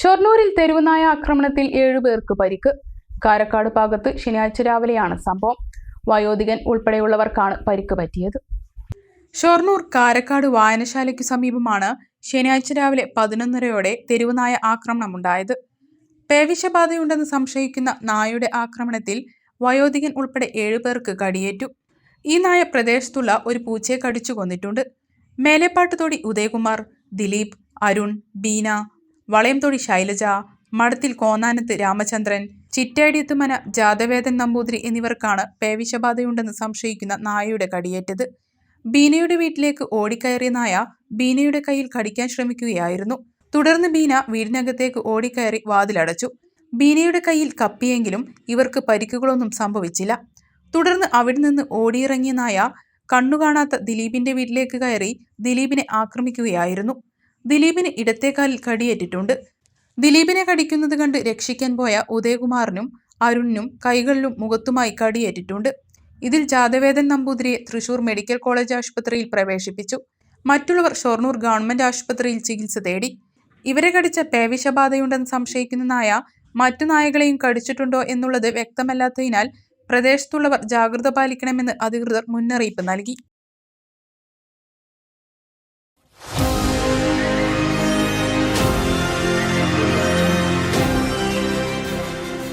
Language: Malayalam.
ഷൊർണൂരിൽ തെരുവുനായ ആക്രമണത്തിൽ ഏഴുപേർക്ക് പരിക്ക്. കാരക്കാട് ഭാഗത്ത് ശനിയാഴ്ച രാവിലെയാണ് സംഭവം. വയോധികൻ ഉൾപ്പെടെയുള്ളവർക്കാണ് പരിക്ക് പറ്റിയത്. ഷൊർണൂർ കാരക്കാട് വായനശാലയ്ക്ക് സമീപമാണ് ശനിയാഴ്ച രാവിലെ പതിനൊന്നരയോടെ തെരുവുനായ ആക്രമണമുണ്ടായത് പേവിഷബാധയുണ്ടെന്ന് സംശയിക്കുന്ന നായയുടെ ആക്രമണത്തിൽ വയോധികൻ ഉൾപ്പെടെ ഏഴുപേർക്ക് കടിയേറ്റു. ഈ നായ പ്രദേശത്തുള്ള ഒരു പൂച്ചയെ കടിച്ചു കൊന്നിട്ടുണ്ട്. മേലേപ്പാട്ടുതോടി ഉദയകുമാർ ദിലീപ് അരുൺ ബീന വളയംതൊടി ശൈലജ മഠത്തിൽ കോന്നാനത്ത് രാമചന്ദ്രൻ ചിറ്റേടിയത്തുമന ജാതവേദൻ നമ്പൂതിരി എന്നിവർക്കാണ് പേവിഷബാധയുണ്ടെന്ന് സംശയിക്കുന്ന നായയുടെ കടിയേറ്റത്. ബീനയുടെ വീട്ടിലേക്ക് ഓടിക്കയറിയ നായ ബീനയുടെ കയ്യിൽ കടിക്കാൻ ശ്രമിക്കുകയായിരുന്നു. തുടർന്ന് ബീന വീടിനകത്തേക്ക് ഓടിക്കയറി വാതിലടച്ചു. ബീനയുടെ കയ്യിൽ കപ്പിയെങ്കിലും ഇവർക്ക് പരിക്കുകളൊന്നും സംഭവിച്ചില്ല. തുടർന്ന് അവിടെ നിന്ന് ഓടിയിറങ്ങിയ നായ കണ്ണുകാണാത്ത ദിലീപിന്റെ വീട്ടിലേക്ക് കയറി ദിലീപിനെ ആക്രമിക്കുകയായിരുന്നു. ദിലീപിന് ഇടത്തേക്കാലിൽ കടിയേറ്റിട്ടുണ്ട്. ദിലീപിനെ കടിക്കുന്നത് കണ്ട് രക്ഷിക്കാൻ പോയ ഉദയകുമാറിനും അരുണിനും കൈകളിലും മുഖത്തുമായി കടിയേറ്റിട്ടുണ്ട്. ഇതിൽ ജാതവേദൻ നമ്പൂതിരിയെ തൃശൂർ മെഡിക്കൽ കോളേജ് ആശുപത്രിയിൽ പ്രവേശിപ്പിച്ചു. മറ്റുള്ളവർ ഷൊർണൂർ ഗവൺമെന്റ് ആശുപത്രിയിൽ ചികിത്സ തേടി. ഇവരെ കടിച്ച പേവിഷബാധയുണ്ടെന്ന് സംശയിക്കുന്ന നായ മറ്റു നായകളെയും കടിച്ചിട്ടുണ്ടോ എന്നുള്ളത് വ്യക്തമല്ലാത്തതിനാൽ പ്രദേശത്തുള്ളവർ ജാഗ്രത പാലിക്കണമെന്ന് അധികൃതർ മുന്നറിയിപ്പ് നൽകി.